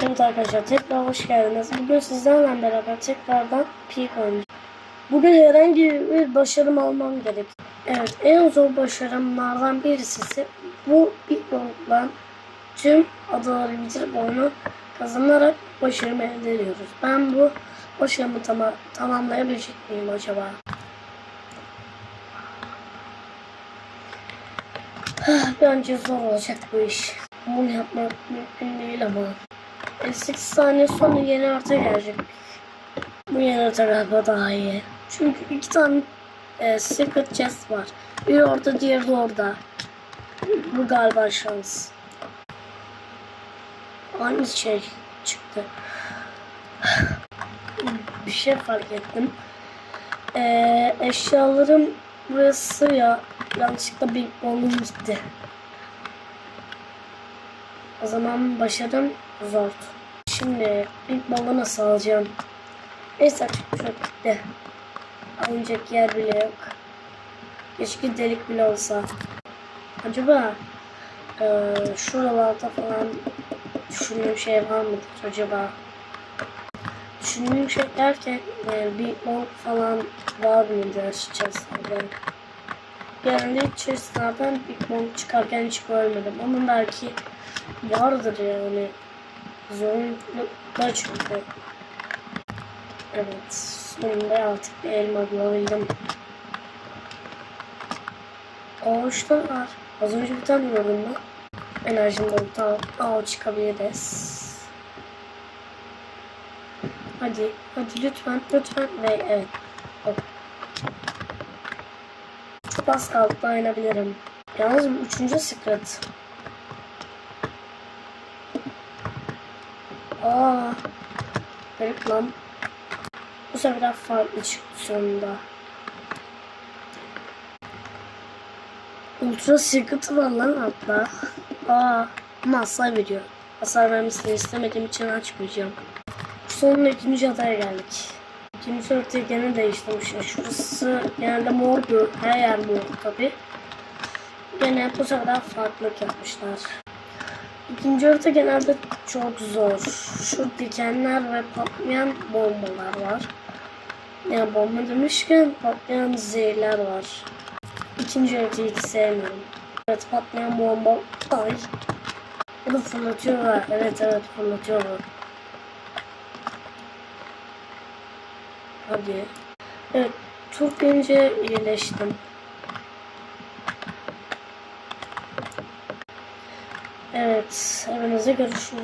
Evet arkadaşlar tekrar hoş geldiniz. Bugün sizlerle beraber tekrardan Peak oynayacağım. Bugün herhangi bir başarım almam gerek. Evet en zor başarımlardan birisi bu Big Bang'dan tüm adaları bitirip oyunu kazanarak başarımı elde ediyoruz. Ben bu başarımı tama tamamlayabilecek miyim acaba? Bence zor olacak bu iş. Bunu yapmak mümkün değil ama. 58 saniye sonra yeni harita gelecek. Bu yeni harita galiba daha iyi. Çünkü iki tane e, secret chest var. Biri orada diğeri de orada. Bu galiba şans. Aynı şey çıktı. Bir şey fark ettim. E, eşyalarım burası ya. Yanlışlıkla bir balım gitti. O zaman başarım zor. Şimdi ilk balı nasıl alacağım? Neyse çok gitti. Alınacak yer bile yok. Keşke delik bile olsa. Acaba eee şuralarda falan düşündüğüm şey var mıdır acaba? Düşündüğüm şey derken e, bir bol falan var mıdır chestlerden? Genelde chestlerden bir bol çıkarken hiç görmedim ama belki vardır yani. Zorunlulukla çünkü. Evet. Sonunda artık bir elma bulabildim. Ağaçlar var. Az önce bir tane gördüm ben. Enerjim dolu. Tamam. Aa çıkabiliriz. Hadi. Hadi lütfen. Lütfen. Ve evet. Hop. Az kaldı. Dayanabilirim. Yalnız üçüncü secret. Aa, garip lan. Bu sefer farklı çıktı sonunda. Ultra Secret var lan hatta. Aa, ama hasar veriyor. Hasar vermesini istemediğim için açmayacağım. Sonunda ikinci adaya geldik. İkinci haritayı gene değiştirmişler. Şurası genelde mordu. Her yer mor tabi. Gene bu sefer farklılık yapmışlar. İkinci harita genelde çok zor. Şu dikenler ve patlayan bombalar var. Yani bomba demişken patlayan zehirler var. İkinci haritayı hiç sevmiyorum. Evet patlayan bomba. Ay. Bunu fırlatıyorlar. Evet evet fırlatıyorlar. Hadi. Evet tur gelince iyileştim. Evet, evinize görüşürüz.